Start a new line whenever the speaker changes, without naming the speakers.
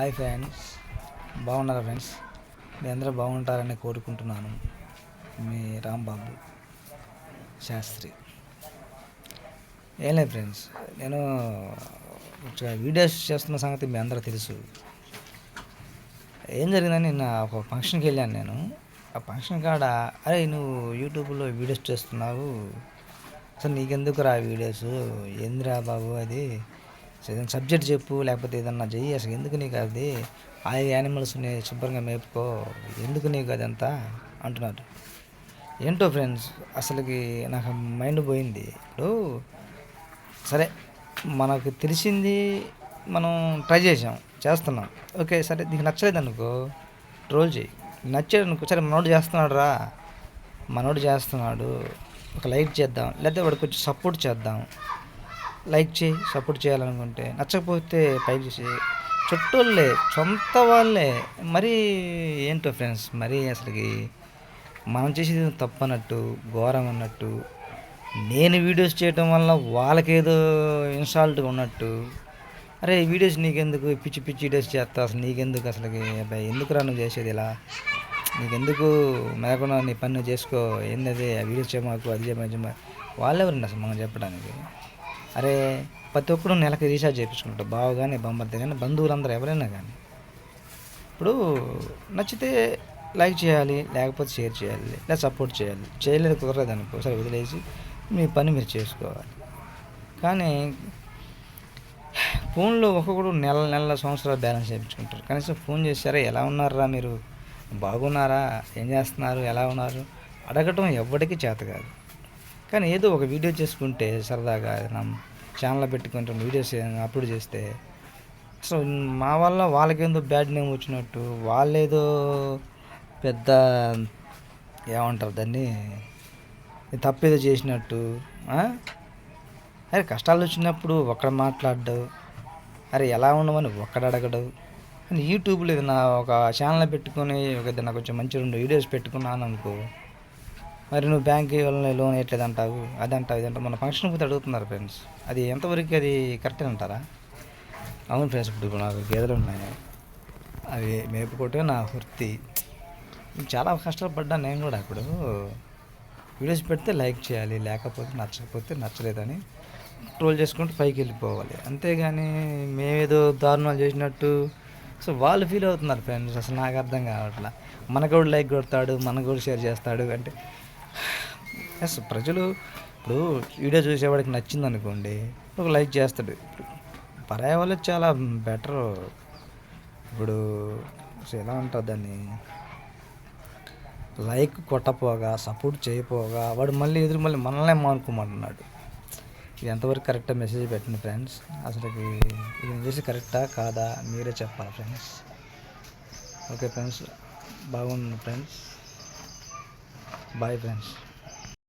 Hi friends. బాగున్నారా friends? మీ అందరూ బాగుంటారని కోరుకుంటున్నాను. మీ రాంబాబు శాస్త్రి. ఏం లేదు ఫ్రెండ్స్. నేను వీడియోస్ చేస్తున్న సంగతి మీ అందరూ తెలుసు. ఏం జరిగిందని నిన్న ఒక ఫంక్షన్కి వెళ్ళాను నేను. ఆ ఫంక్షన్ కాడ అరే నువ్వు యూట్యూబ్లో వీడియోస్ చేస్తున్నావు. అసలు నీకెందుకు రా వీడియోస్? ఏందిరా బాబు అది? ఏదైనా సబ్జెక్ట్ చెప్పు లేకపోతే ఏదన్నా చెయ్యి అసలు. ఎందుకు నీకు అది? ఆ యానిమల్స్ని శుభ్రంగా మేపుకో. ఎందుకు నీకు అదంతా? అంటున్నారు ఏంటో ఫ్రెండ్స్ అసలుకి నాకు మైండ్ పోయింది. ఇప్పుడు సరే మనకు తెలిసింది మనం ట్రై చేసాం చేస్తున్నాం. ఓకే సరే నీకు నచ్చలేదు అనుకో ట్రోల్ చేయి నచ్చాడు అనుకో సరే మనోడు చేస్తున్నాడు రా మనోడు చేస్తున్నాడు. ఒక లైక్ చేద్దాం లేకపోతే వాడికి కొంచెం సపోర్ట్ చేద్దాం. లైక్ చేయి సపోర్ట్ చేయాలనుకుంటే. నచ్చకపోతే పైకి చేసి చుట్టూళ్ళే సొంత వాళ్ళే. మరీ ఏంటో ఫ్రెండ్స్ మరీ అసలుకి మనం చేసేది తప్పన్నట్టు ఘోరం అన్నట్టు నేను వీడియోస్ చేయటం వల్ల వాళ్ళకేదో ఇన్స్టాల్ట్గా ఉన్నట్టు. అరే వీడియోస్ నీకెందుకు? పిచ్చి పిచ్చి వీడియోస్ చేస్తా. అసలు నీకెందుకు అసలుకి? అబ్బాయి ఎందుకు రా నువ్వు చేసేది ఇలా? నీకెందుకు మేకుండా నీ పని నువ్వు చేసుకో? ఏంది ఆ వీడియోస్ చేయమాకు అది చేయమా వాళ్ళెవరండి అసలు మనం చెప్పడానికి? అరే ప్రతి ఒక్కరు నెలకి రీఛార్జ్ చేయించుకుంటారు బావ కానీ బొమ్మద్ది కానీ బంధువులందరూ ఎవరైనా కానీ ఇప్పుడు నచ్చితే లైక్ చేయాలి లేకపోతే షేర్ చేయాలి లేదా సపోర్ట్ చేయాలి. చేయలేదు కుదరదు అనుకో సరే వదిలేసి మీ పని మీరు చేసుకోవాలి. కానీ ఫోన్లో ఒక్కొక్కడు నెల నెల సంవత్సరాలు బ్యాలెన్స్ చేయించుకుంటారు. కనీసం ఫోన్ చేశారా ఎలా ఉన్నారా మీరు? బాగున్నారా? ఏం చేస్తున్నారు? ఎలా ఉన్నారు? అడగటం ఎవరికీ చేత కాదు. కానీ ఏదో ఒక వీడియో చేసుకుంటే సరదాగా ఏదైనా ఛానల్ పెట్టుకుంటే వీడియోస్ ఏదైనా అప్లోడ్ చేస్తే అసలు మా వల్ల వాళ్ళకేందో బ్యాడ్ నేమ్ వచ్చినట్టు వాళ్ళేదో పెద్ద ఏమంటారు దాన్ని తప్పేదో చేసినట్టు అరే కష్టాలు వచ్చినప్పుడు ఒక్కడ మాట్లాడడు అరే ఎలా ఉండమని ఒక్కడ అడగడు. అని యూట్యూబ్లో ఏదైనా ఒక ఛానల్ పెట్టుకొని ఒక ఏదైనా కొంచెం మంచి రెండు వీడియోస్ పెట్టుకున్నాను అనుకో మరి నువ్వు బ్యాంక్ వల్ల లోన్ వేయట్లేదు అంటావు అది అంటావు మన ఫంక్షన్ పోతే అడుగుతున్నారు ఫ్రెండ్స్. అది ఎంతవరకు అది కరెక్ట్ అంటారా? అవును ఫ్రెండ్స్ ఇప్పుడు నాకు గేదెలు ఉన్నాయి. అవి మేపుకోవటమే నా వృత్తి. చాలా కష్టపడ్డాను నేను కూడా ఇప్పుడు వీడియోస్ పెడితే లైక్ చేయాలి లేకపోతే నచ్చకపోతే నచ్చలేదని ట్రోల్ చేసుకుంటూ పైకి వెళ్ళిపోవాలి. అంతేగాని మేమేదో దారుణాలు చేసినట్టు. సో వాళ్ళు ఫీల్ అవుతున్నారు ఫ్రెండ్స్ అసలు నాకు అర్థం కావట్లా. మనకు కూడా లైక్ కొడతాడు మనకు కూడా షేర్ చేస్తాడు అంటే ఎస్ ప్రజలు ఇప్పుడు వీడియో చూసేవాడికి నచ్చింది అనుకోండి ఒక లైక్ చేస్తాడు. పరాయి వాళ్ళు చాలా బెటర్ ఇప్పుడు ఎలా అంటారు దాన్ని? లైక్ కొట్టపోగా సపోర్ట్ చేయపోగా వాడు మళ్ళీ ఎదురు మళ్ళీ మనల్నే మానుకోమంటున్నాడు. ఇది ఎంతవరకు కరెక్టా మెసేజ్ పెట్టండి ఫ్రెండ్స్ అసలుకి ఇది చేసి కరెక్టా కాదా? మీరే చెప్పాలి ఫ్రెండ్స్ ఓకే ఫ్రెండ్స్ బాగుంది ఫ్రెండ్స్ బాయ్ ఫ్రెండ్స్